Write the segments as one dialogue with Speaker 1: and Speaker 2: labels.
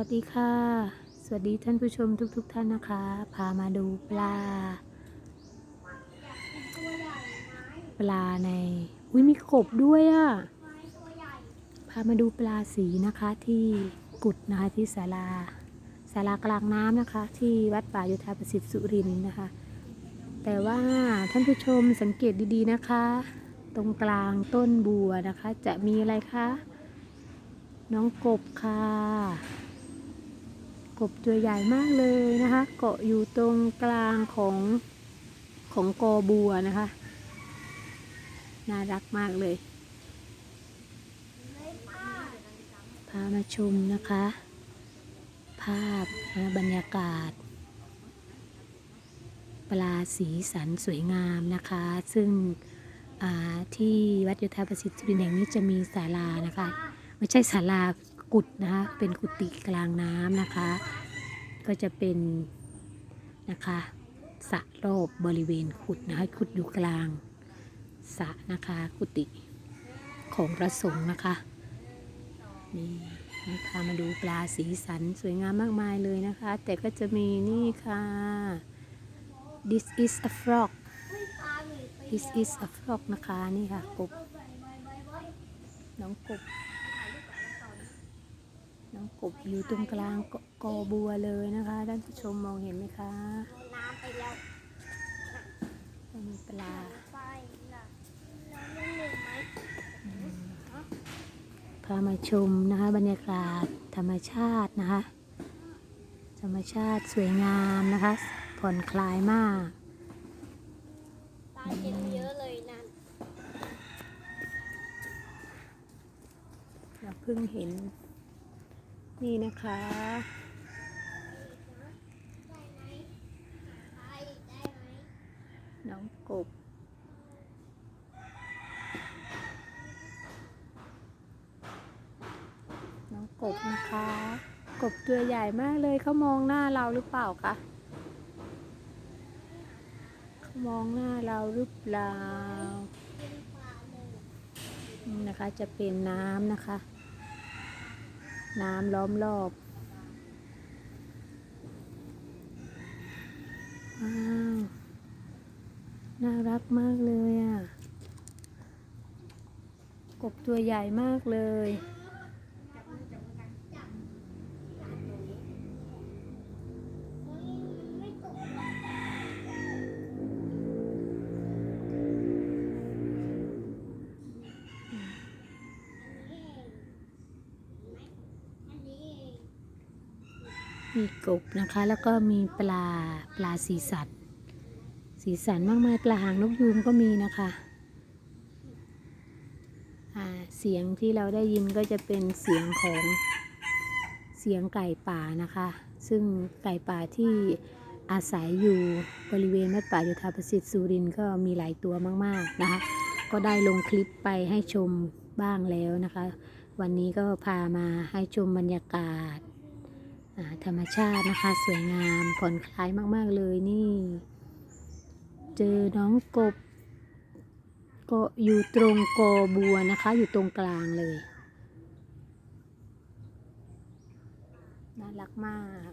Speaker 1: วัสดีค่ะ สวัสดีท่านผู้ชมทุกๆทท่านนะคะ พามาดูปลา ปลาในอุ้ยมีกบด้วยอะ่ะ พามาดูปลาสีนะคะที่กุดนะคะที่ศาลาศาลากลางน้ำนะคะ ที่วัดป่าโยธาประสิทธิ์สุรินน์นะคะ แต่ว่าท่านผู้ชมสังเกตดีๆนะคะ ตรงกลางต้นบัวนะคะ จะมีอะไรคะน้องกบค่ะ กบตัวใหญ่มากเลยนะคะ เกาะอยู่ตรงกลางของของกอบัวนะคะ น่ารักมากเลย พามาชมนะคะ ภาพนะบรรยากาศ ปลาสีสันสวยงามนะคะ ซึ่งที่วัดโยธาประสิทธิ์สุรินแห่งนี้จะมีศาลานะคะ ไม่ใช่ศาลา กุดนะคะเป็นกุฏิกลางน้ำนะคะ ก็จะเป็นนะคะสระรอบบริเวณขุดนะคะขุดอยู่กลางสระนะคะกุฏิของพระสงฆ์นะคะนี่ให้พามาดูปลาสีสันสวยงามมากมายเลยนะคะ แต่ก็จะมีนี่ค่ะ this is a frog this is a frog นะคะ นี่ค่ะกบ น้องกบ น้องกบอยู่ตรงกลางกกอบัวเลยนะคะท่านผู้ชมมองเห็นไหมคะ
Speaker 2: น้ำไปแล้ว
Speaker 1: ก็มีปลา
Speaker 2: ไปนะน้ำไม่หนึ่งไหม
Speaker 1: พามาชมนะคะบรรยากาศธรรมชาตินะคะ ธรรมชาติสวยงามนะคะ ผ่อนคลายมาก
Speaker 2: ปลาเต็มเยอะเลยนั่น
Speaker 1: เราเพิ่งเห็น นี่นะคะ น้องกบ น้องกบนะคะ กบตัวใหญ่มากเลยเขามองหน้าเราหรือเปล่าคะเขามองหน้าเราหรือเปล่า
Speaker 2: นปลาเลย
Speaker 1: นี่นะคะจะเป็นน้ำนะคะ น้ำล้อมรอบ ว้าว น่ารักมากเลยอะ กบตัวใหญ่มากเลย
Speaker 2: มีก
Speaker 1: บนะคะ แล้วก็มีปลาปลาสีสันสีสันมากมายปลาหางนกยูงก็มีนะคะเสียงที่เราได้ยินก็จะเป็นเสียงของเสียงไก่ป่านะคะ ซึ่งไก่ป่าที่อาศัยอยู่บริเวณวัดป่าโยธาประสิทธิ์สุรินทร์ก็มีหลายตัวมากๆนะคะ ก็ได้ลงคลิปไปให้ชมบ้างแล้วนะคะ วันนี้ก็พามาให้ชมบรรยากาศ ธรรมชาตินะคะสวยงามผ่อนคลายมาก ๆ เลยนี่ เจอน้องกบก็อยู่ตรงกอบัวนะคะ อยู่ตรงกลางเลย น่ารักมาก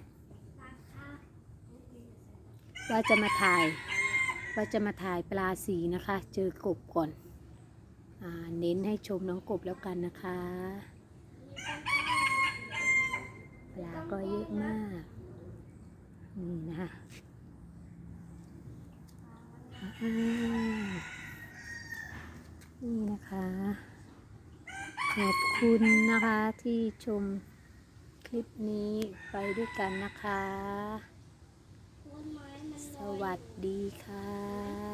Speaker 1: ว่าจะมาถ่าย ว่าจะมาถ่ายปลาสีนะคะ เจอกบก่อนอเน้นให้ชมน้องกบแล้วกันนะคะ ปลาก็เยอะมาก นี่นะคะนี่นะคะ ขอบคุณนะคะที่ชมคลิปนี้ไปด้วยกันนะคะ สวัสดีค่ะ